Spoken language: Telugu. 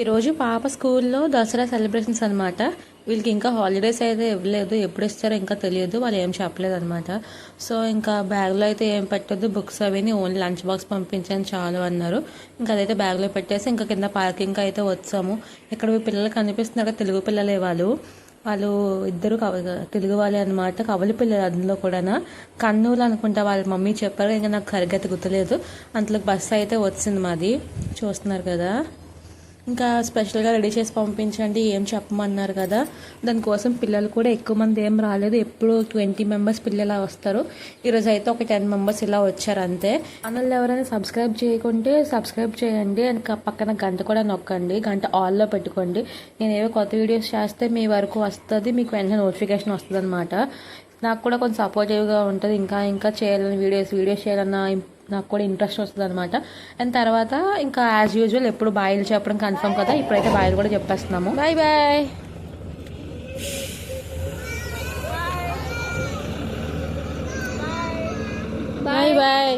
ఈరోజు పాప స్కూల్లో దసరా సెలబ్రేషన్స్ అనమాట వీళ్ళకి ఇంకా హాలిడేస్ అయితే ఇవ్వలేదు ఎప్పుడు ఇస్తారో ఇంకా తెలియదు వాళ్ళు ఏం చెప్పలేదు అనమాట సో ఇంకా బ్యాగ్లో అయితే ఏం పెట్టద్దు బుక్స్ అవిని ఓన్లీ లంచ్ బాక్స్ పంపించాను చాలు అన్నారు. ఇంకా అదైతే బ్యాగ్లో పెట్టేసి ఇంకా కింద పార్కింగ్ అయితే వచ్చాము. ఇక్కడ మీ పిల్లలు కనిపిస్తున్నారు కదా, తెలుగు పిల్లలే వాళ్ళు. వాళ్ళు ఇద్దరు కవ తెలుగు వాళ్ళే అనమాట కవలి పిల్లలు అందులో కూడా కర్నూలు అనుకుంటా వాళ్ళ మమ్మీ చెప్పారు ఇంకా నాకు సరిగ్గా అయితే గుర్తులేదు. అంతలోకి బస్సు అయితే వచ్చింది మాది. చూస్తున్నారు కదా. ఇంకా స్పెషల్గా రెడీ చేసి పంపించండి ఏం చెప్పమన్నారు కదా. దానికోసం పిల్లలు కూడా ఎక్కువ మంది ఏం రాలేదు. ఎప్పుడు ట్వంటీ మెంబర్స్ పిల్లలు వస్తారు. ఈరోజు అయితే ఒక టెన్ మెంబర్స్ ఇలా వచ్చారు అంతే. ఛానల్ ఎవరైనా సబ్స్క్రైబ్ చేయకుంటే సబ్స్క్రైబ్ చేయండి. అండ్ పక్కన గంట కూడా నొక్కండి. గంట ఆల్లో పెట్టుకోండి. నేను ఏవో కొత్త వీడియోస్ చేస్తే మీ వరకు వస్తుంది మీకు వెంటనే నోటిఫికేషన్ వస్తుంది అనమాట నాకు కూడా కొంచెం సపోర్టివ్గా ఉంటుంది. ఇంకా ఇంకా చేయాలని వీడియోస్ వీడియోస్ చేయాలన్న నాకు కూడా ఇంట్రెస్ట్ వస్తుంది అనమాట అండ్ తర్వాత ఇంకా యాజ్ యూజువల్ ఎప్పుడు బాయిలు చెప్పడం కన్ఫర్మ్ కదా ఇప్పుడైతే బాయిలు కూడా చెప్పేస్తున్నాము. Bye bye bye bye